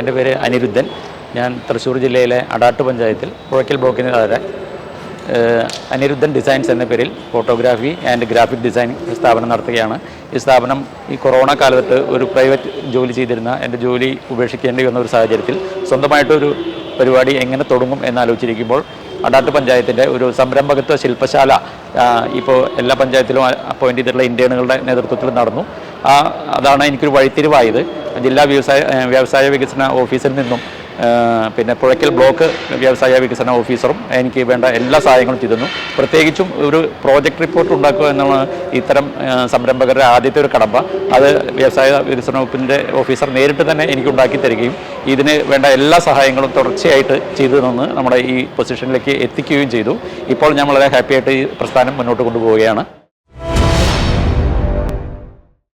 എന്റെ പേര് അനിരുദ്ധൻ. ഞാൻ തൃശ്ശൂർ ജില്ലയിലെ അടാട്ട് പഞ്ചായത്തിൽ പുഴയ്ക്കൽ ബ്ലോക്കിന് താഴെ അനിരുദ്ധൻ ഡിസൈൻസ് എന്ന പേരിൽ ഫോട്ടോഗ്രാഫി ആൻഡ് ഗ്രാഫിക് ഡിസൈൻ സ്ഥാപനം നടത്തുകയാണ്. ഈ സ്ഥാപനം ഈ കൊറോണ കാലത്ത് ഒരു പ്രൈവറ്റ് ജോലി ചെയ്തിരുന്ന എന്റെ ജോലി ഉപേക്ഷിക്കേണ്ടി വന്ന ഒരു സാഹചര്യത്തിൽ സ്വന്തമായിട്ടൊരു പരിപാടി എങ്ങനെ തുടങ്ങും എന്നാലോചിച്ചിരിക്കുമ്പോൾ അടാട്ട് പഞ്ചായത്തിന്റെ ഒരു സംരംഭകത്വ ശില്പശാല ഇപ്പോൾ എല്ലാ പഞ്ചായത്തിലും അപ്പോയിന്റ് ചെയ്തിട്ടുള്ള ഇൻഡേണുകളുടെ നേതൃത്വത്തിൽ നടന്നു. ആ അതാണ് എനിക്കൊരു വഴിത്തിരിവായത്. ജില്ലാ വ്യവസായ വ്യവസായ വികസന ഓഫീസിൽ നിന്നും പിന്നെ പുഴയ്ക്കൽ ബ്ലോക്ക് വ്യവസായ വികസന ഓഫീസറും എനിക്ക് വേണ്ട എല്ലാ സഹായങ്ങളും ചെയ്തിരുന്നു. പ്രത്യേകിച്ചും ഒരു പ്രോജക്റ്റ് റിപ്പോർട്ട് ഉണ്ടാക്കുക എന്നുള്ള ഇത്തരം സംരംഭകരുടെ ആദ്യത്തെ ഒരു കടമ്പ അത് വ്യവസായ വികസന വകുപ്പിന്റെ ഓഫീസർ നേരിട്ട് തന്നെ എനിക്ക് ഉണ്ടാക്കി തരികയും ഇതിന് വേണ്ട എല്ലാ സഹായങ്ങളും തുടർച്ചയായിട്ട് ചെയ്തു തന്ന് നമ്മുടെ ഈ പൊസിഷനിലേക്ക് എത്തിക്കുകയും ചെയ്തു. ഇപ്പോൾ ഞാൻ വളരെ ഹാപ്പിയായിട്ട് ഈ പ്രസ്ഥാനം മുന്നോട്ട് കൊണ്ടുപോവുകയാണ്.